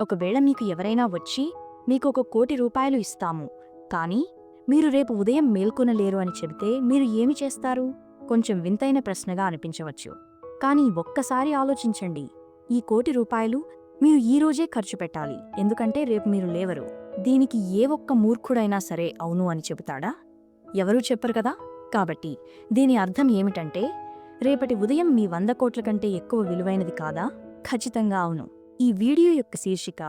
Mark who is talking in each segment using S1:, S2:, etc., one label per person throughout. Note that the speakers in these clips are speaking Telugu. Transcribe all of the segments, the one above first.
S1: ఒకవేళ మీకు ఎవరైనా వచ్చి మీకు ఒక కోటి రూపాయలు ఇస్తాము కానీ మీరు రేపు ఉదయం మేల్కొనలేరు అని చెబితే మీరు ఏమి చేస్తారు? కొంచెం వింతైన ప్రశ్నగా అనిపించవచ్చు. కానీ ఒక్కసారి ఆలోచించండి. ఈ కోటి రూపాయలు మీరు ఈ రోజే ఖర్చు పెట్టాలి ఎందుకంటే రేపు మీరు లేవరు. దీనికి ఏ ఒక్క మూర్ఖుడైనా సరే అవును అని చెబుతాడా? ఎవరూ చెప్పరు కదా? కాబట్టి దీని అర్థం ఏమిటంటే రేపటి ఉదయం మీ వంద కోట్ల కంటే ఎక్కువ విలువైనది కాదా? ఖచ్చితంగా అవును. ఈ వీడియో యొక్క శీర్షిక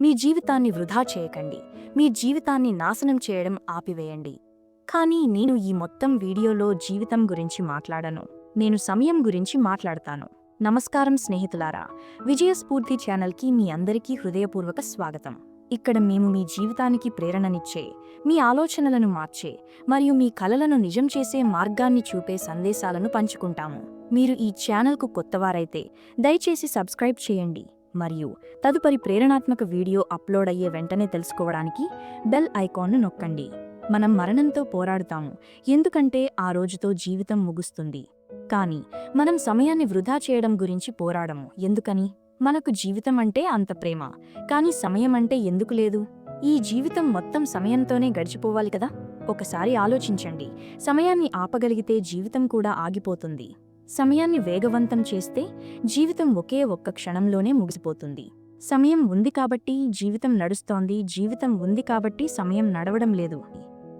S1: మీ జీవితాన్ని వృధా చేయకండి. మీ జీవితాన్ని నాశనం చేయడం ఆపివేయండి. కానీ నేను ఈ మొత్తం వీడియోలో జీవితం గురించి మాట్లాడను. నేను సమయం గురించి మాట్లాడతాను. నమస్కారం స్నేహితులారా. విజయస్ఫూర్తి ఛానల్కి మీ అందరికీ హృదయపూర్వక స్వాగతం. ఇక్కడ మేము మీ జీవితానికి ప్రేరణనిచ్చే మీ ఆలోచనలను మార్చే మరియు మీ కలలను నిజం చేసే మార్గాన్ని చూపే సందేశాలను పంచుకుంటాము. మీరు ఈ ఛానల్కు కొత్తవారైతే దయచేసి సబ్స్క్రైబ్ చేయండి. మరియు తదుపరి ప్రేరణాత్మక వీడియో అప్లోడ్ అయ్యే వెంటనే తెలుసుకోవడానికి బెల్ ఐకాన్ను నొక్కండి. మనం మరణంతో పోరాడుతాము. ఎందుకంటే ఆ రోజుతో జీవితం ముగుస్తుంది. కానీ మనం సమయాన్ని వృధా చేయడం గురించి పోరాడము. ఎందుకని? మనకు జీవితం అంటే అంత ప్రేమ. కానీ సమయం అంటే ఎందుకు లేదు? ఈ జీవితం మొత్తం సమయంతోనే గడిచిపోవాలి కదా? ఒకసారి ఆలోచించండి. సమయాన్ని ఆపగలిగితే జీవితం కూడా ఆగిపోతుంది. సమయాన్ని వేగవంతం చేస్తే జీవితం ఒకే ఒక్క క్షణంలోనే ముగిసిపోతుంది. సమయం ఉంది కాబట్టి జీవితం నడుస్తోంది జీవితం ఉంది కాబట్టి సమయం నడవడం లేదు.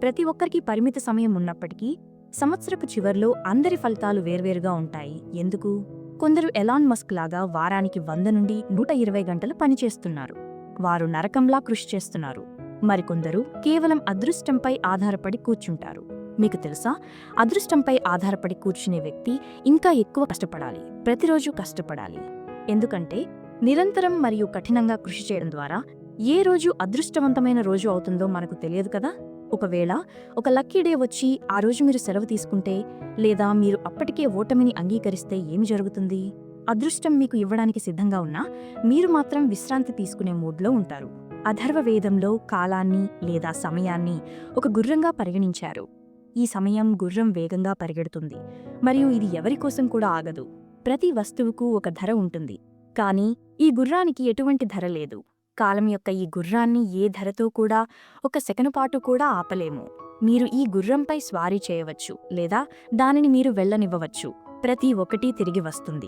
S1: ప్రతి ఒక్కరికి పరిమిత సమయం ఉన్నప్పటికీ సంవత్సరపు చివర్లో అందరి ఫలితాలు వేర్వేరుగా ఉంటాయి. ఎందుకు? కొందరు ఎలాన్ మస్క్ లాగా వారానికి వంద నుండి నూట ఇరవై గంటలు పనిచేస్తున్నారు. వారు నరకంలా కృషి చేస్తున్నారు. మరికొందరు కేవలం అదృష్టంపై ఆధారపడి కూర్చుంటారు. మీకు తెలుసా? అదృష్టంపై ఆధారపడి కూర్చునే వ్యక్తి ఇంకా ఎక్కువ కష్టపడాలి ప్రతిరోజు కష్టపడాలి. ఎందుకంటే నిరంతరం మరియు కఠినంగా కృషి చేయడం ద్వారా ఏ రోజు అదృష్టవంతమైన రోజు అవుతుందో మనకు తెలియదు కదా? ఒకవేళ ఒక లక్కీ డే వచ్చి ఆ రోజు మీరు సెలవు తీసుకుంటే లేదా మీరు అప్పటికే ఓటమిని అంగీకరిస్తే ఏమి జరుగుతుంది? అదృష్టం మీకు ఇవ్వడానికి సిద్ధంగా ఉన్నా మీరు మాత్రం విశ్రాంతి తీసుకునే మూడ్లో ఉంటారు. అధర్వ వేదంలో కాలాన్ని లేదా సమయాన్ని ఒక గుర్రంగా పరిగణించారు. ఈ సమయం గుర్రం వేగంగా పరిగెడుతుంది. మరియు ఇది ఎవరికోసం కూడా ఆగదు. ప్రతి వస్తువుకు ఒక ధర ఉంటుంది. కానీ ఈ గుర్రానికి ఎటువంటి ధర లేదు. కాలం యొక్క ఈ గుర్రాన్ని ఏ ధరతో కూడా ఒక సెకను పాటు కూడా ఆపలేము. మీరు ఈ గుర్రంపై స్వారీ చేయవచ్చు లేదా దానిని మీరు వెళ్ళనివ్వవచ్చు. ప్రతి ఒక్కటి తిరిగి వస్తుంది.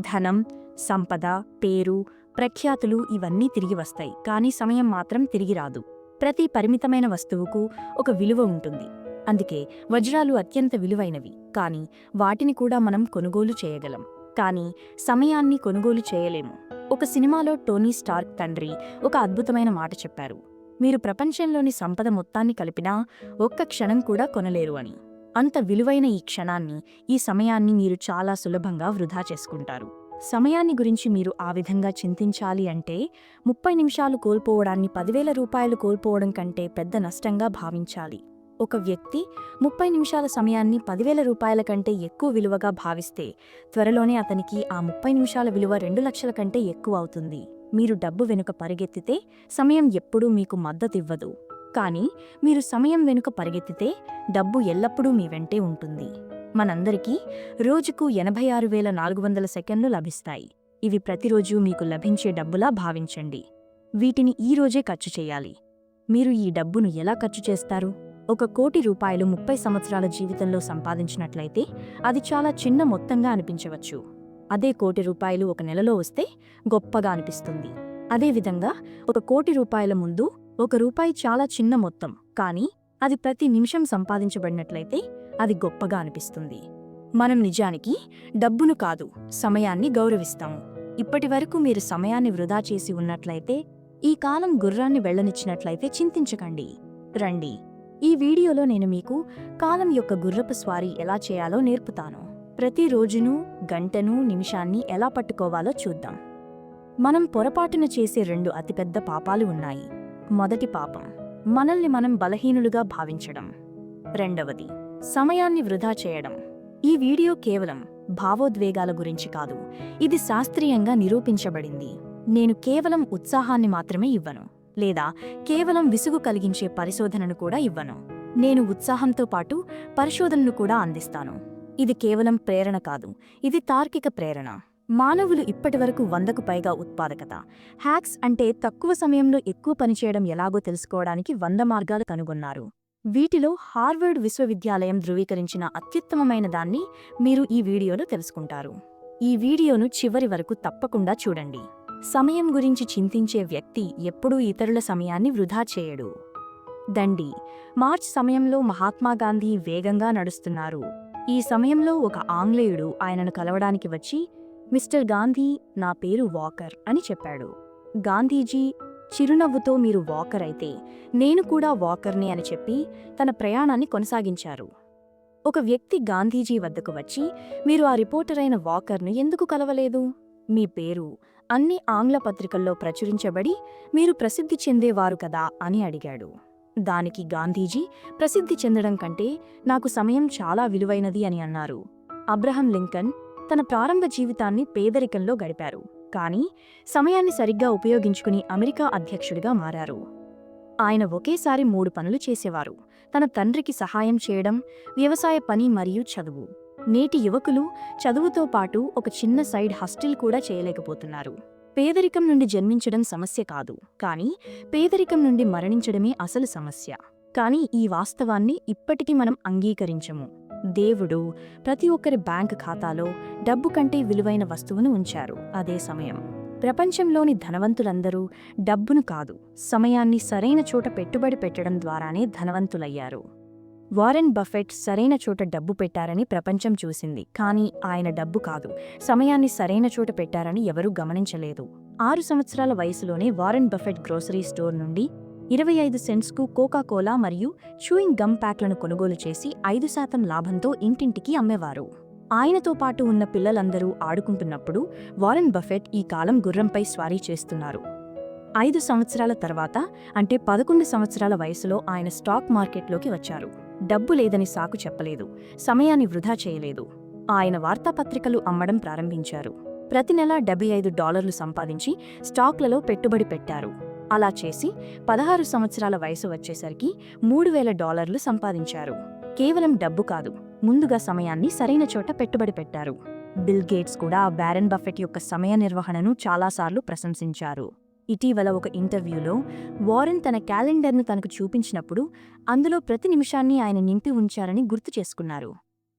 S1: ధనం సంపద పేరు ప్రఖ్యాతులు ఇవన్నీ తిరిగి వస్తాయి. కానీ సమయం మాత్రం తిరిగి రాదు. ప్రతి పరిమితమైన వస్తువుకు ఒక విలువ ఉంటుంది. అందుకే వజ్రాలు అత్యంత విలువైనవి. కానీ వాటిని కూడా మనం కొనుగోలు చేయగలం. కానీ సమయాన్ని కొనుగోలు చేయలేము. ఒక సినిమాలో టోనీ స్టార్క్ తండ్రి ఒక అద్భుతమైన మాట చెప్పారు. మీరు ప్రపంచంలోని సంపద మొత్తాన్ని కలిపినా ఒక్క క్షణం కూడా కొనలేరు అని. అంత విలువైన ఈ క్షణాన్ని ఈ సమయాన్ని మీరు చాలా సులభంగా వృధా చేసుకుంటారు. సమయాన్ని గురించి మీరు ఆ విధంగా చింతించాలి అంటే ముప్పై నిమిషాలు కోల్పోవడాన్ని పదివేల రూపాయలు కోల్పోవడం కంటే పెద్ద నష్టంగా భావించాలి. ఒక వ్యక్తి ముప్పై నిమిషాల సమయాన్ని పదివేల రూపాయల కంటే ఎక్కువ విలువగా భావిస్తే త్వరలోనే అతనికి ఆ ముప్పై నిమిషాల విలువ రెండు లక్షల కంటే ఎక్కువ అవుతుంది. మీరు డబ్బు వెనుక పరిగెత్తితే సమయం ఎప్పుడూ మీకు మద్దతివ్వదు. కానీ మీరు సమయం వెనుక పరిగెత్తితే డబ్బు ఎల్లప్పుడూ మీ వెంటే ఉంటుంది. మనందరికీ రోజుకు ఎనభై ఆరు వేల నాలుగు వందల సెకండ్లు లభిస్తాయి. ఇవి ప్రతిరోజు మీకు లభించే డబ్బులా భావించండి. వీటిని ఈ రోజే ఖర్చు చేయాలి. మీరు ఈ డబ్బును ఎలా ఖర్చు చేస్తారు? ఒక కోటి రూపాయలు ముప్పై సంవత్సరాల జీవితంలో సంపాదించినట్లయితే అది చాలా చిన్న మొత్తంగా అనిపించవచ్చు. అదే కోటి రూపాయలు ఒక నెలలో వస్తే గొప్పగా అనిపిస్తుంది. అదేవిధంగా ఒక కోటి రూపాయల ముందు ఒక రూపాయి చాలా చిన్న మొత్తం కానీ అది ప్రతి నిమిషం సంపాదించబడినట్లయితే అది గొప్పగా అనిపిస్తుంది. మనం నిజానికి డబ్బును కాదు సమయాన్ని గౌరవిస్తాము. ఇప్పటివరకు మీరు సమయాన్ని వృధా చేసి ఉన్నట్లయితే ఈ కాలం గుర్రాన్ని వెళ్ళనిచ్చినట్లయితే చింతించకండి. రండి. ఈ వీడియోలో నేను మీకు కాలం యొక్క గుర్రపు స్వారీ ఎలా చేయాలో నేర్పుతాను. ప్రతి రోజును గంటను నిమిషాన్ని ఎలా పట్టుకోవాలో చూద్దాం. మనం పొరపాటున చేసే రెండు అతిపెద్ద పాపాలు ఉన్నాయి. మొదటి పాపం మనల్ని మనం బలహీనులుగా భావించడం. రెండవది సమయాన్ని వృధా చేయడం. ఈ వీడియో కేవలం భావోద్వేగాల గురించి కాదు ఇది శాస్త్రీయంగా నిరూపించబడింది. నేను కేవలం ఉత్సాహాన్ని మాత్రమే ఇవ్వను. లేదా కేవలం విసుగు కలిగించే పరిశోధనను కూడా ఇవ్వను. నేను ఉత్సాహంతో పాటు పరిశోధనను కూడా అందిస్తాను. ఇది కేవలం ప్రేరణ కాదు ఇది తార్కిక ప్రేరణ. మానవులు ఇప్పటివరకు వందకు పైగా ఉత్పాదకత. హ్యాక్స్ అంటే తక్కువ సమయంలో ఎక్కువ పనిచేయడం ఎలాగో తెలుసుకోవడానికి వంద మార్గాలు కనుగొన్నారు. వీటిలో హార్వర్డ్ విశ్వవిద్యాలయం ధృవీకరించిన అత్యుత్తమమైన దాన్ని మీరు ఈ వీడియోలో తెలుసుకుంటారు. ఈ వీడియోను చివరి వరకు తప్పకుండా చూడండి. సమయం గురించి చింతించే వ్యక్తి ఎప్పుడూ ఇతరుల సమయాన్ని వృధా చేయడు. దండి మార్చ్ సమయంలో మహాత్మాగాంధీ వేగంగా నడుస్తున్నారు. ఈ సమయంలో ఒక ఆంగ్లేయుడు ఆయనను కలవడానికి వచ్చి మిస్టర్ గాంధీ నా పేరు వాకర్ అని చెప్పాడు. గాంధీజీ చిరునవ్వుతో మీరు వాకర్ అయితే నేను కూడా వాకర్నే అని చెప్పి తన ప్రయాణాన్ని కొనసాగించారు. ఒక వ్యక్తి గాంధీజీ వద్దకు వచ్చి మీరు ఆ రిపోర్టర్ అయిన వాకర్ను ఎందుకు కలవలేదు? మీ పేరు అన్ని ఆంగ్ల పత్రికల్లో ప్రచురించబడి మీరు ప్రసిద్ధి చెందేవారు కదా అని అడిగాడు. దానికి గాంధీజీ ప్రసిద్ధి చెందడం కంటే నాకు సమయం చాలా విలువైనది అని అన్నారు. అబ్రహం లింకన్ తన ప్రారంభ జీవితాన్ని పేదరికంలో గడిపారు కానీ సమయాన్ని సరిగ్గా ఉపయోగించుకుని అమెరికా అధ్యక్షుడిగా మారారు. ఆయన ఒకేసారి మూడు పనులు చేసేవారు తన తండ్రికి సహాయం చేయడం వ్యవసాయ పని మరియు చదువు. నేటి యువకులు చదువుతో పాటు ఒక చిన్న సైడ్ హస్టిల్ కూడా చేయలేకపోతున్నారు. పేదరికం నుండి జన్మించడం సమస్య కాదు. కానీ పేదరికం నుండి మరణించడమే అసలు సమస్య. కానీ ఈ వాస్తవాన్ని ఇప్పటికీ మనం అంగీకరించము. దేవుడు ప్రతి ఒక్కరి బ్యాంక్ ఖాతాలో డబ్బు కంటే విలువైన వస్తువును ఉంచారు. అదే సమయం. ప్రపంచంలోని ధనవంతులందరూ డబ్బును కాదు సమయాన్ని సరైన చోట పెట్టుబడి పెట్టడం ద్వారానే ధనవంతులయ్యారు. వారెన్ బఫెట్ సరైన చోట డబ్బు పెట్టారని ప్రపంచం చూసింది కానీ ఆయన డబ్బు కాదు. సమయాన్ని సరైన చోట పెట్టారని ఎవరూ గమనించలేదు. ఆరు సంవత్సరాల వయసులోనే వారెన్ బఫెట్ గ్రోసరీ స్టోర్ నుండి ఇరవై ఐదు సెంట్స్కు కోకా కోలా మరియు చూయింగ్ గమ్ ప్యాక్లను కొనుగోలు చేసి ఐదు శాతం లాభంతో ఇంటింటికి అమ్మేవారు. ఆయనతో పాటు ఉన్న పిల్లలందరూ ఆడుకుంటున్నప్పుడు వారెన్ బఫెట్ ఈ కాలం గుర్రంపై స్వారీ చేస్తున్నారు. ఐదు సంవత్సరాల తర్వాత అంటే పదకొండు సంవత్సరాల వయసులో ఆయన స్టాక్ మార్కెట్లోకి వచ్చారు. డబ్బు లేదని సాకు చెప్పలేదు సమయాన్ని వృధా చేయలేదు. ఆయన వార్తాపత్రికలు అమ్మడం ప్రారంభించారు. ప్రతి నెల డెబ్బై ఐదు డాలర్లు సంపాదించి స్టాక్లలో పెట్టుబడి పెట్టారు. అలా చేసి పదహారు సంవత్సరాల వయసు వచ్చేసరికి మూడు వేల డాలర్లు సంపాదించారు. కేవలం డబ్బు కాదు ముందుగా సమయాన్ని సరైన చోట పెట్టుబడి పెట్టారు. బిల్ గేట్స్ కూడా బ్యారెన్ బఫెట్ యొక్క సమయ నిర్వహణను చాలాసార్లు ప్రశంసించారు. ఇటీవల ఒక ఇంటర్వ్యూలో వారెన్ తన క్యాలెండర్ను తనకు చూపించినప్పుడు అందులో ప్రతి నిమిషాన్ని ఆయన నింపి ఉంచారని గుర్తు చేసుకున్నారు.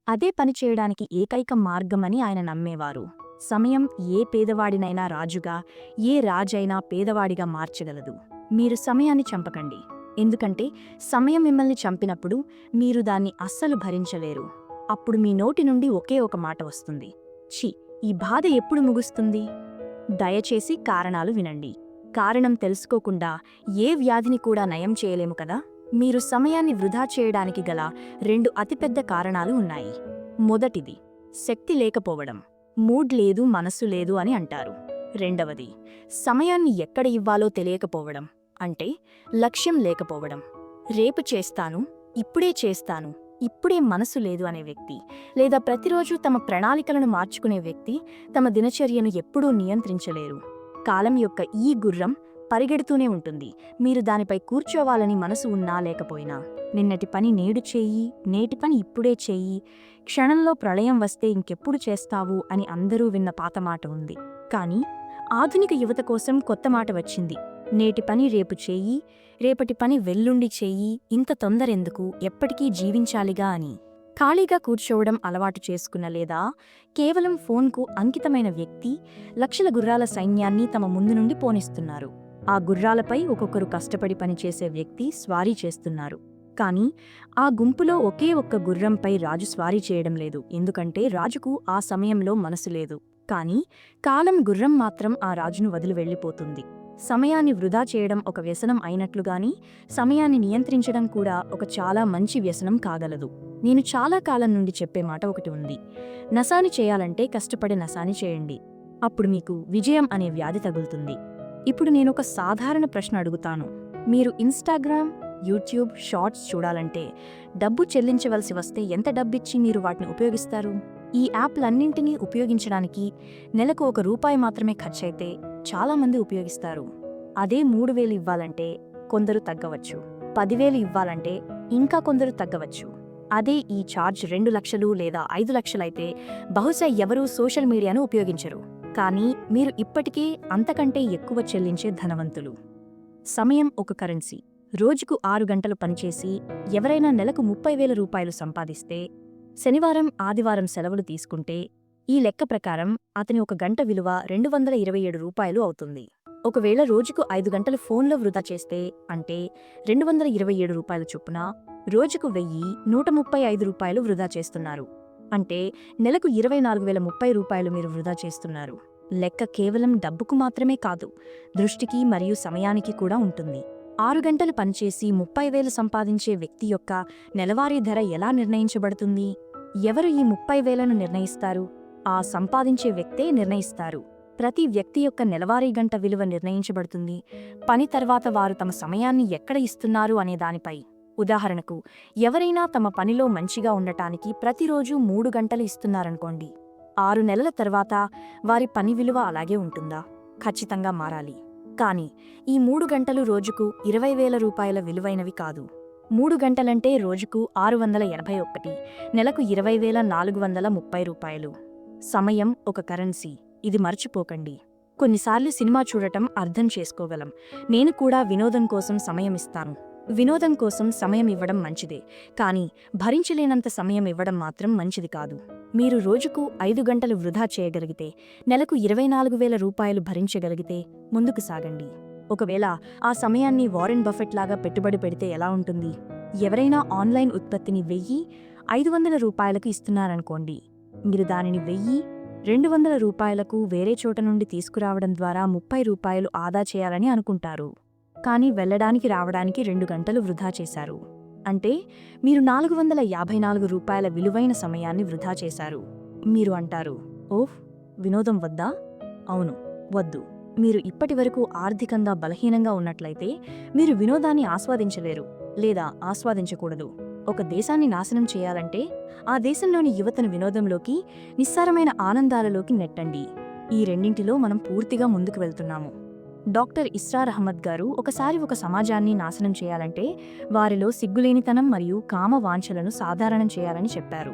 S1: అదే పని చేయడానికి ఏకైక మార్గమని ఆయన నమ్మేవారు. సమయం ఏ పేదవాడినైనా రాజుగా ఏ రాజైనా పేదవాడిగా మార్చగలదు. మీరు సమయాన్ని చంపకండి. ఎందుకంటే సమయం మిమ్మల్ని చంపినప్పుడు మీరు దాన్ని అస్సలు భరించలేరు. అప్పుడు మీ నోటి నుండి ఒకే ఒక మాట వస్తుంది. ఛీ ఈ బాధ ఎప్పుడు ముగుస్తుంది? దయచేసి కారణాలు వినండి. కారణం తెలుసుకోకుండా ఏ వ్యాధిని కూడా నయం చేయలేము కదా? మీరు సమయాన్ని వృధా చేయడానికి గల రెండు అతిపెద్ద కారణాలు ఉన్నాయి. మొదటిది శక్తి లేకపోవడం. మూడ్ లేదు మనస్సు లేదు అని అంటారు. రెండవది సమయాన్ని ఎక్కడ ఇవ్వాలో తెలియకపోవడం. అంటే లక్ష్యం లేకపోవడం. రేపు చేస్తాను ఇప్పుడే చేస్తాను ఇప్పుడే మనసు లేదు అనే వ్యక్తి లేదా ప్రతిరోజు తమ ప్రణాళికలను మార్చుకునే వ్యక్తి తమ దినచర్యను ఎప్పుడూ నియంత్రించలేరు. కాలం యొక్క ఈ గుర్రం పరిగెడుతూనే ఉంటుంది. మీరు దానిపై కూర్చోవాలని మనసు ఉన్నా లేకపోయినా. నిన్నటి పని నేడు చేయి నేటి పని ఇప్పుడే చేయి. క్షణంలో ప్రళయం వస్తే ఇంకెప్పుడు చేస్తావు అని అందరూ విన్న పాత మాట ఉంది. కానీ ఆధునిక యువత కోసం కొత్త మాట వచ్చింది. నేటి పని రేపు చేయి రేపటి పని వెల్లుండి చేయి ఇంత తొందరెందుకు? ఎప్పటికీ జీవించాలిగా అని. ఖాళీగా కూర్చోవడం అలవాటు చేసుకున్న లేదా కేవలం ఫోన్కు అంకితమైన వ్యక్తి లక్షల గుర్రాల సైన్యాన్ని తమ ముందు నుండి పోనిస్తున్నారు. ఆ గుర్రాలపై ఒక్కొక్కరు కష్టపడి పనిచేసే వ్యక్తి స్వారీ చేస్తున్నారు. కానీ ఆ గుంపులో ఒకే ఒక్క గుర్రంపై రాజు స్వారీ చేయడం లేదు. ఎందుకంటే రాజుకు ఆ సమయంలో మనసు లేదు. కానీ కాలం గుర్రం మాత్రం ఆ రాజును వదిలి వెళ్ళిపోతుంది. సమయాన్ని వృధా చేయడం ఒక వ్యసనం అయినట్లుగాని సమయాన్ని నియంత్రించడం కూడా ఒక చాలా మంచి వ్యసనం కాగలదు. నేను చాలా కాలం నుండి చెప్పే మాట ఒకటి ఉంది. నశాని చేయాలంటే కష్టపడి నశాని చేయండి. అప్పుడు మీకు విజయం అనే వ్యాధి తగులుతుంది. ఇప్పుడు నేను ఒక సాధారణ ప్రశ్న అడుగుతాను. మీరు ఇన్స్టాగ్రామ్ యూట్యూబ్ షార్ట్స్ చూడాలంటే డబ్బు చెల్లించవలసి వస్తే ఎంత డబ్బిచ్చి మీరు వాటిని ఉపయోగిస్తారు? ఈ యాప్లన్నింటినీ ఉపయోగించడానికి నెలకు ఒక రూపాయి మాత్రమే ఖర్చయితే చాలామంది ఉపయోగిస్తారు. అదే మూడు వేలు ఇవ్వాలంటే కొందరు తగ్గవచ్చు. పదివేలు ఇవ్వాలంటే ఇంకా కొందరు తగ్గవచ్చు. అదే ఈ ఛార్జ్ రెండు లక్షలు లేదా ఐదు లక్షలైతే బహుశా ఎవరూ సోషల్ మీడియాను ఉపయోగించరు. కానీ మీరు ఇప్పటికే అంతకంటే ఎక్కువ చెల్లించే ధనవంతులు. సమయం ఒక కరెన్సీ. రోజుకు ఆరు గంటలు పనిచేసి ఎవరైనా నెలకు ముప్పై వేల రూపాయలు సంపాదిస్తే శనివారం ఆదివారం సెలవులు తీసుకుంటే ఈ లెక్క ప్రకారం అతని ఒక గంట విలువ రెండు వందల ఇరవై ఏడు రూపాయలు అవుతుంది. ఒకవేళ రోజుకు ఐదు గంటలు ఫోన్లో వృధా చేస్తే అంటే రెండు వందల ఇరవై ఏడు రూపాయల చొప్పున రోజుకు వెయ్యి నూట ముప్పై ఐదు రూపాయలు వృధా చేస్తున్నారు. అంటే నెలకు ఇరవై నాలుగు వేల ముప్పై రూపాయలు మీరు వృధా చేస్తున్నారు. లెక్క కేవలం డబ్బుకు మాత్రమే కాదు దృష్టికి మరియు సమయానికి కూడా ఉంటుంది. ఆరు గంటలు పనిచేసి ముప్పై వేలు సంపాదించే వ్యక్తి యొక్క నెలవారీ ధర ఎలా నిర్ణయించబడుతుంది? ఎవరు ఈ ముప్పై వేలను నిర్ణయిస్తారు? ఆ సంపాదించే వ్యక్తే నిర్ణయిస్తారు. ప్రతి వ్యక్తి యొక్క నెలవారీ గంట విలువ నిర్ణయించబడుతుంది. పని తర్వాత వారు తమ సమయాన్ని ఎక్కడ ఇస్తున్నారు అనే దానిపై. ఉదాహరణకు ఎవరైనా తమ పనిలో మంచిగా ఉండటానికి ప్రతిరోజు మూడు గంటలు ఇస్తున్నారనుకోండి. ఆరు నెలల తర్వాత వారి పని విలువ అలాగే ఉంటుందా? ఖచ్చితంగా మారాలి. కానీ ఈ మూడు గంటలు రోజుకు ఇరవై వేల రూపాయల విలువైనవి కాదు. మూడు గంటలంటే రోజుకు ఆరు వందల ఎనభై ఒకటి నెలకు ఇరవై వేల నాలుగు వందల ముప్పై రూపాయలు. సమయం ఒక కరెన్సీ. ఇది మర్చిపోకండి. కొన్నిసార్లు సినిమా చూడటం అర్థం చేసుకోగలం. నేను కూడా వినోదం కోసం సమయం ఇస్తాను. వినోదం కోసం సమయం ఇవ్వడం మంచిదే. కానీ భరించలేనంత సమయం ఇవ్వడం మాత్రం మంచిది కాదు. మీరు రోజుకు ఐదు గంటలు వృధా చేయగలిగితే నెలకు ఇరవై నాలుగు వేల రూపాయలు భరించగలిగితే ముందుకు సాగండి. ఒకవేళ ఆ సమయాన్ని వారెన్ బఫెట్ లాగా పెట్టుబడి పెడితే ఎలా ఉంటుంది? ఎవరైనా ఆన్లైన్ ఉత్పత్తిని వెయ్యి ఐదు వందల రూపాయలకు ఇస్తున్నారనుకోండి. మీరు దానిని వెయ్యి రెండు వందల రూపాయలకు వేరే చోట నుండి తీసుకురావడం ద్వారా ముప్పై రూపాయలు ఆదా చేయాలని అనుకుంటారు. కానీ వెళ్ళడానికి రావడానికి రెండు గంటలు వృధా చేశారు. అంటే మీరు నాలుగు వందల యాభై నాలుగు రూపాయల విలువైన సమయాన్ని వృధా చేశారు. మీరు అంటారు ఓహ్ వినోదం వద్దా? అవును వద్దు. మీరు ఇప్పటివరకు ఆర్థికంగా బలహీనంగా ఉన్నట్లయితే మీరు వినోదాన్ని ఆస్వాదించలేరు లేదా ఆస్వాదించకూడదు. ఒక దేశాన్ని నాశనం చేయాలంటే ఆ దేశంలోని యువతను వినోదంలోకి నిస్సారమైన ఆనందాలలోకి నెట్టండి. ఈ రెండింటిలో మనం పూర్తిగా ముందుకు వెళ్తున్నాము. డాక్టర్ ఇస్రార్ అహ్మద్ గారు ఒకసారి ఒక సమాజాన్ని నాశనం చేయాలంటే వారిలో సిగ్గులేనితనం మరియు కామ వాంఛలను సాధారణం చేయాలని చెప్పారు.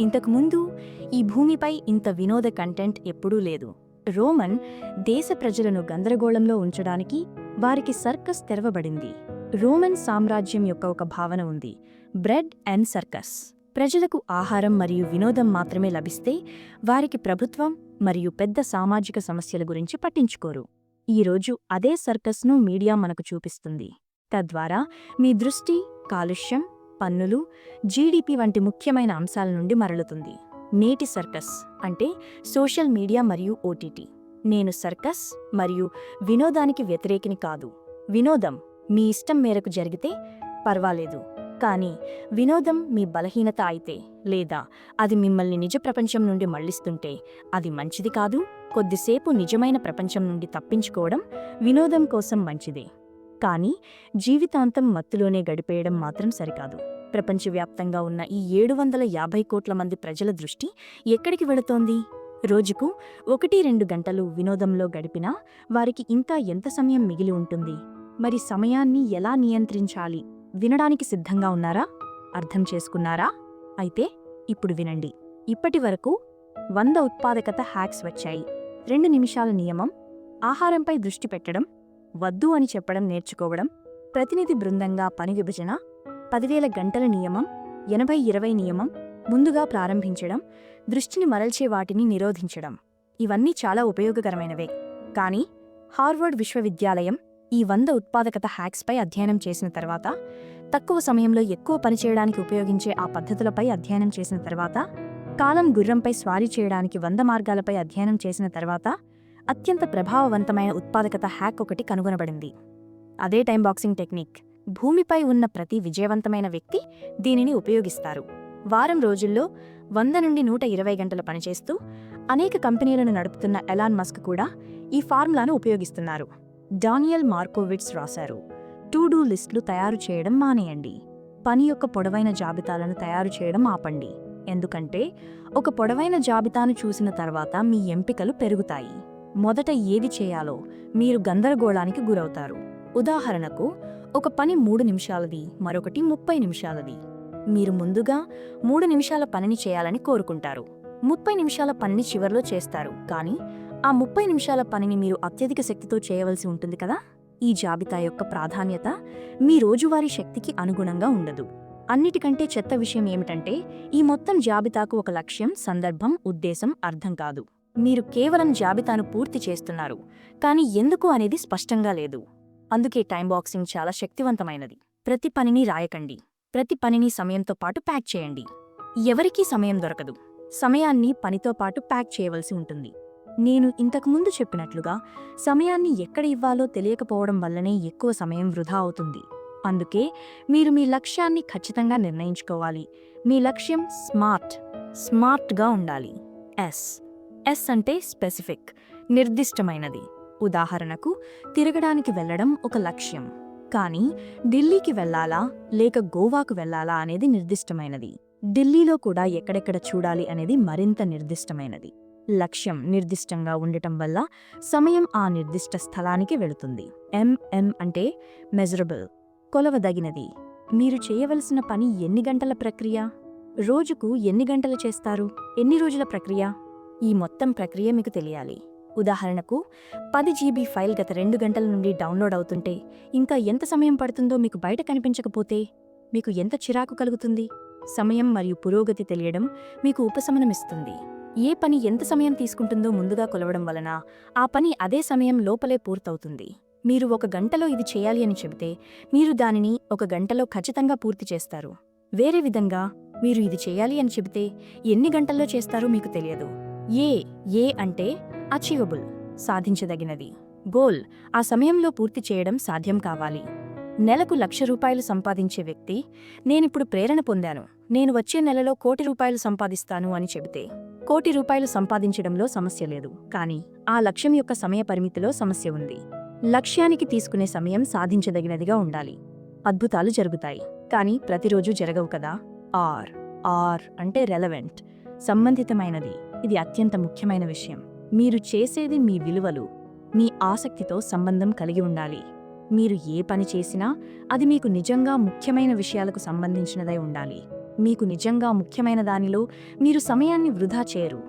S1: ఇంతకుముందు ఈ భూమిపై ఇంత వినోద కంటెంట్ ఎప్పుడూ లేదు. రోమన్ దేశ ప్రజలను గందరగోళంలో ఉంచడానికి వారికి సర్కస్ తెరవబడింది. రోమన్ సామ్రాజ్యం యొక్క ఒక భావన ఉంది. Bread and circus. ప్రజలకు ఆహారం మరియు వినోదం మాత్రమే లభిస్తే వారికి ప్రభుత్వం మరియు పెద్ద సామాజిక సమస్యల గురించి పట్టించుకోరు. ఈరోజు అదే సర్కస్ను మీడియా మనకు చూపిస్తుంది. తద్వారా మీ దృష్టి కాలుష్యం పన్నులు జీడిపి వంటి ముఖ్యమైన అంశాల నుండి మరలుతుంది. నేటి సర్కస్ అంటే సోషల్ మీడియా మరియు ఓటీటీ నేను సర్కస్ మరియు వినోదానికి వ్యతిరేకిని కాదు. వినోదం మీ ఇష్టం మేరకు జరిగితే పర్వాలేదు. కానీ వినోదం మీ బలహీనత అయితే లేదా అది మిమ్మల్ని నిజ ప్రపంచం నుండి మళ్ళిస్తుంటే అది మంచిది కాదు. కొద్దిసేపు నిజమైన ప్రపంచం నుండి తప్పించుకోవడం వినోదం కోసం మంచిదే. కానీ జీవితాంతం మత్తులోనే గడిపేయడం మాత్రం సరికాదు. ప్రపంచవ్యాప్తంగా ఉన్న ఈ ఏడు వందల యాభై కోట్ల మంది ప్రజల దృష్టి ఎక్కడికి వెళుతోంది? రోజుకు ఒకటి రెండు గంటలు వినోదంలో గడిపినా వారికి ఇంకా ఎంత సమయం మిగిలి ఉంటుంది? మరి సమయాన్ని ఎలా నియంత్రించాలి? వినడానికి సిద్ధంగా ఉన్నారా? అర్థం చేసుకున్నారా? అయితే ఇప్పుడు వినండి. ఇప్పటి వరకు వంద ఉత్పాదకత హ్యాక్స్ వచ్చాయి. రెండు నిమిషాల నియమం ఆహారంపై దృష్టి పెట్టడం వద్దు అని చెప్పడం నేర్చుకోవడం ప్రతినిధి బృందంగా పని విభజన పదివేల గంటల నియమం ఎనభై ఇరవై నియమం ముందుగా ప్రారంభించడం దృష్టిని మరల్చే వాటిని నిరోధించడం. ఇవన్నీ చాలా ఉపయోగకరమైనవే. కానీ హార్వర్డ్ విశ్వవిద్యాలయం ఈ వంద ఉత్పాదకత హ్యాక్స్పై అధ్యయనం చేసిన తర్వాత తక్కువ సమయంలో ఎక్కువ పనిచేయడానికి ఉపయోగించే ఆ పద్ధతులపై అధ్యయనం చేసిన తర్వాత కాలం గుర్రంపై స్వారీ చేయడానికి వంద మార్గాలపై అధ్యయనం చేసిన తర్వాత అత్యంత ప్రభావవంతమైన ఉత్పాదకత హ్యాక్ ఒకటి కనుగొనబడింది. అదే టైం బాక్సింగ్ టెక్నిక్. భూమిపై ఉన్న ప్రతి విజయవంతమైన వ్యక్తి దీనిని ఉపయోగిస్తారు. వారం రోజుల్లో వంద నుండి నూట ఇరవై గంటలు పనిచేస్తూ అనేక కంపెనీలను నడుపుతున్న ఎలాన్ మస్క్ కూడా ఈ ఫార్ములాను ఉపయోగిస్తున్నారు. డానియల్ మార్కోవిట్స్ రాశారు టు డూ లిస్టులు తయారు చేయడం మానేయండి. పని యొక్క పొడవైన జాబితాలను తయారు చేయడం ఆపండి. ఎందుకంటే ఒక పొడవైన జాబితాను చూసిన తర్వాత మీ ఎంపికలు పెరుగుతాయి. మొదట ఏది చేయాలో మీరు గందరగోళానికి గురవుతారు. ఉదాహరణకు ఒక పని మూడు నిమిషాలది మరొకటి ముప్పై నిమిషాలది. మీరు ముందుగా మూడు నిమిషాల పనిని చేయాలని కోరుకుంటారు. ముప్పై నిమిషాల పనిని చివర్లో చేస్తారు కానీ ఆ ముప్పై నిమిషాల పనిని మీరు అత్యధిక శక్తితో చేయవలసి ఉంటుంది కదా? ఈ జాబితా యొక్క ప్రాధాన్యత మీ రోజువారీ శక్తికి అనుగుణంగా ఉండదు. అన్నిటికంటే చెత్త విషయం ఏమిటంటే ఈ మొత్తం జాబితాకు ఒక లక్ష్యం సందర్భం ఉద్దేశం అర్థం కాదు. మీరు కేవలం జాబితాను పూర్తి చేస్తున్నారు కానీ ఎందుకు అనేది స్పష్టంగా లేదు. అందుకే టైం బాక్సింగ్ చాలా శక్తివంతమైనది. ప్రతి పనిని రాయకండి. ప్రతి పనిని సమయంతో పాటు ప్యాక్ చేయండి. ఎవరికీ సమయం దొరకదు. సమయాన్ని పనితో పాటు ప్యాక్ చేయవలసి ఉంటుంది. నేను ఇంతకుముందు చెప్పినట్లుగా సమయాన్ని ఎక్కడ ఇవ్వాలో తెలియకపోవడం వల్లనే ఎక్కువ సమయం వృధా అవుతుంది. అందుకే మీరు మీ లక్ష్యాన్ని ఖచ్చితంగా నిర్ణయించుకోవాలి. మీ లక్ష్యం స్మార్ట్ స్మార్ట్గా ఉండాలి. ఎస్ ఎస్ అంటే స్పెసిఫిక్ నిర్దిష్టమైనది. ఉదాహరణకు తిరగడానికి వెళ్ళడం ఒక లక్ష్యం. కానీ ఢిల్లీకి వెళ్ళాలా లేక గోవాకు వెళ్ళాలా అనేది నిర్దిష్టమైనది. ఢిల్లీలో కూడా ఎక్కడెక్కడ చూడాలి అనేది మరింత నిర్దిష్టమైనది. లక్ష్యం నిర్దిష్టంగా ఉండటం వల్ల సమయం ఆ నిర్దిష్ట స్థలానికి వెళుతుంది. ఎంఎం అంటే మెజరబుల్ కొలవదగినది. మీరు చేయవలసిన పని ఎన్ని గంటల ప్రక్రియ? రోజుకు ఎన్ని గంటలు చేస్తారు? ఎన్ని రోజుల ప్రక్రియ? ఈ మొత్తం ప్రక్రియ మీకు తెలియాలి. ఉదాహరణకు పది జీబీ ఫైల్ గత రెండు గంటల నుండి డౌన్లోడ్ అవుతుంటే ఇంకా ఎంత సమయం పడుతుందో మీకు బయట కనిపించకపోతే మీకు ఎంత చిరాకు కలుగుతుంది? సమయం మరియు పురోగతి తెలియడం మీకు ఉపశమనమిస్తుంది. ఏ పని ఎంత సమయం తీసుకుంటుందో ముందుగా కొలవడం వలన ఆ పని అదే సమయం లోపలే పూర్తవుతుంది. మీరు ఒక గంటలో ఇది చేయాలి అని చెబితే మీరు దానిని ఒక గంటలో ఖచ్చితంగా పూర్తి చేస్తారు. వేరే విధంగా మీరు ఇది చేయాలి అని చెబితే ఎన్ని గంటల్లో చేస్తారో మీకు తెలియదు. ఏ ఏ అంటే అచీవబుల్ సాధించదగినది. గోల్ ఆ సమయంలో పూర్తి చేయడం సాధ్యం కావాలి. నెలకు లక్ష రూపాయలు సంపాదించే వ్యక్తి నేనిప్పుడు ప్రేరణ పొందాను. నేను వచ్చే నెలలో కోటి రూపాయలు సంపాదిస్తాను అని చెబితే కోటి రూపాయలు సంపాదించడంలో సమస్య లేదు. కానీ ఆ లక్ష్యం యొక్క సమయ పరిమితిలో సమస్య ఉంది. లక్ష్యానికి తీసుకునే సమయం సాధించదగినదిగా ఉండాలి. అద్భుతాలు జరుగుతాయి. కానీ ప్రతిరోజు జరగవు కదా? ఆర్ ఆర్ అంటే రెలవెంట్ సంబంధితమైనది. ఇది అత్యంత ముఖ్యమైన విషయం. మీరు చేసేది మీ విలువలు మీ ఆసక్తితో సంబంధం కలిగి ఉండాలి. మీరు ఏ పని చేసినా అది మీకు నిజంగా ముఖ్యమైన విషయాలకు సంబంధించినదై ఉండాలి. మీకు నిజంగా ముఖ్యమైన దానిలో మీరు సమయాన్ని వృధా చేయరు.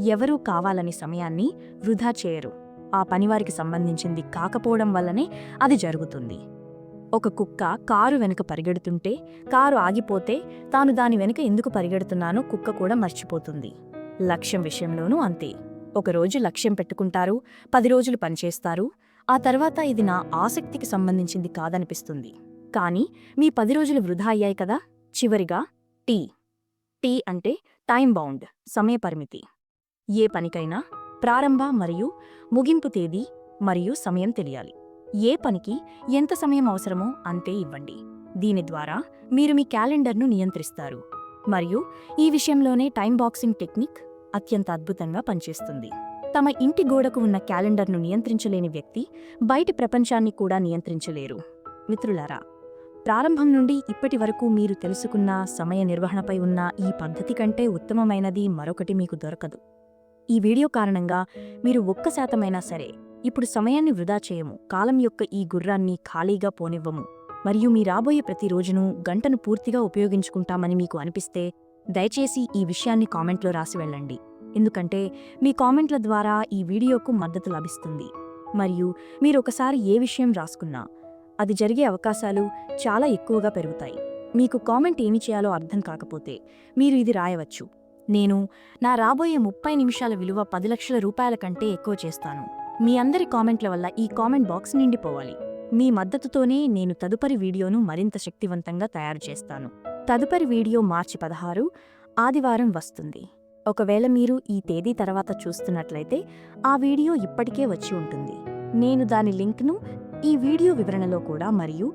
S1: ఎవరూ కావాలని సమయాన్ని వృధా చేయరు. ఆ పనివారికి సంబంధించింది కాకపోవడం వల్లనే అది జరుగుతుంది. ఒక కుక్క కారు వెనుక పరిగెడుతుంటే కారు ఆగిపోతే తాను దాని వెనుక ఎందుకు పరిగెడుతున్నానో కుక్క కూడా మర్చిపోతుంది. లక్ష్యం విషయంలోనూ అంతే. ఒకరోజు లక్ష్యం పెట్టుకుంటారు పది రోజులు పనిచేస్తారు. ఆ తర్వాత ఇది నా ఆసక్తికి సంబంధించింది కాదనిపిస్తుంది. కానీ మీ పది రోజులు వృధా అయ్యాయి కదా? చివరిగా టీ. టీ అంటే టైం బౌండ్ సమయ పరిమితి. ఏ పనికైనా ప్రారంభ మరియు ముగింపు తేదీ మరియు సమయం తెలియాలి. ఏ పనికి ఎంత సమయం అవసరమో అంతే ఇవ్వండి. దీని ద్వారా మీరు మీ క్యాలెండర్ను నియంత్రిస్తారు. మరియు ఈ విషయంలోనే టైం బాక్సింగ్ టెక్నిక్ అత్యంత అద్భుతంగా పనిచేస్తుంది. తమ ఇంటి గోడకు ఉన్న క్యాలెండర్ను నియంత్రించలేని వ్యక్తి బయటి ప్రపంచాన్ని కూడా నియంత్రించలేరు. మిత్రులారా ప్రారంభం నుండి ఇప్పటి వరకు మీరు తెలుసుకున్న సమయ నిర్వహణపై ఉన్న ఈ పద్ధతి కంటే ఉత్తమమైనది మరొకటి మీకు దొరకదు. ఈ వీడియో కారణంగా మీరు ఒక్క శాతమైనా సరే ఇప్పుడు సమయాన్ని వృధా చేయము. కాలం యొక్క ఈ గుర్రాన్ని ఖాళీగా పోనివ్వము. మరియు మీ రాబోయే ప్రతి రోజును గంటను పూర్తిగా ఉపయోగించుకుంటామని మీకు అనిపిస్తే దయచేసి ఈ విషయాన్ని కామెంట్లో రాసి వెళ్ళండి. ఎందుకంటే మీ కామెంట్ల ద్వారా ఈ వీడియోకు మద్దతు లభిస్తుంది. మరియు మీరు ఒకసారి ఏ విషయం రాసుకున్నా అది జరిగే అవకాశాలు చాలా ఎక్కువగా పెరుగుతాయి. మీకు కామెంట్ ఏమి చేయాలో అర్థం కాకపోతే మీరు ఇది రాయవచ్చు. నేను నా రాబోయే ముప్పై నిమిషాల విలువ పది లక్షల రూపాయల కంటే ఎక్కువ చేస్తాను. మీ అందరి కామెంట్ల వల్ల ఈ కామెంట్ బాక్స్ నిండిపోవాలి. మీ మద్దతుతోనే నేను తదుపరి వీడియోను మరింత శక్తివంతంగా తయారు చేస్తాను. తదుపరి వీడియో మార్చి పదహారు ఆదివారం వస్తుంది. ఒకవేళ మీరు ఈ తేదీ తర్వాత చూస్తున్నట్లయితే ఆ వీడియో ఇప్పటికే వచ్చి ఉంటుంది. నేను దాని లింక్ను ఈ వీడియో వివరణలో కూడా మరియు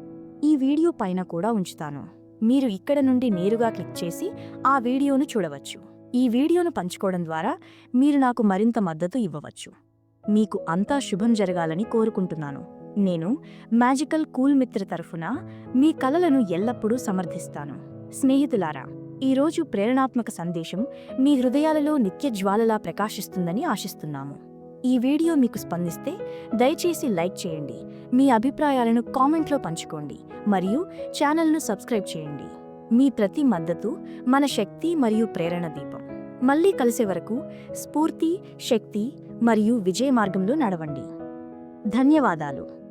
S1: ఈ వీడియో పైన కూడా ఉంచుతాను. మీరు ఇక్కడ నుండి నేరుగా క్లిక్ చేసి ఆ వీడియోను చూడవచ్చు. ఈ వీడియోను పంచుకోవడం ద్వారా మీరు నాకు మరింత మద్దతు ఇవ్వవచ్చు. మీకు అంతా శుభం జరగాలని కోరుకుంటున్నాను. నేను మ్యాజికల్ కూల్ మిత్ర తరఫున మీ కలలను ఎల్లప్పుడూ సమర్థిస్తాను. స్నేహితులారా ఈరోజు ప్రేరణాత్మక సందేశం మీ హృదయాలలో నిత్య జ్వాలలా ప్రకాశిస్తుందని ఆశిస్తున్నాము. ఈ వీడియో మీకు స్పందిస్తే దయచేసి లైక్ చేయండి మీ అభిప్రాయాలను కామెంట్లో పంచుకోండి మరియు ఛానల్ను సబ్స్క్రైబ్ చేయండి. మీ ప్రతి మద్దతు మన శక్తి మరియు ప్రేరణ దీపం. మళ్ళీ కలిసే వరకు స్ఫూర్తి శక్తి మరియు విజయ మార్గంలో నడవండి. ధన్యవాదాలు.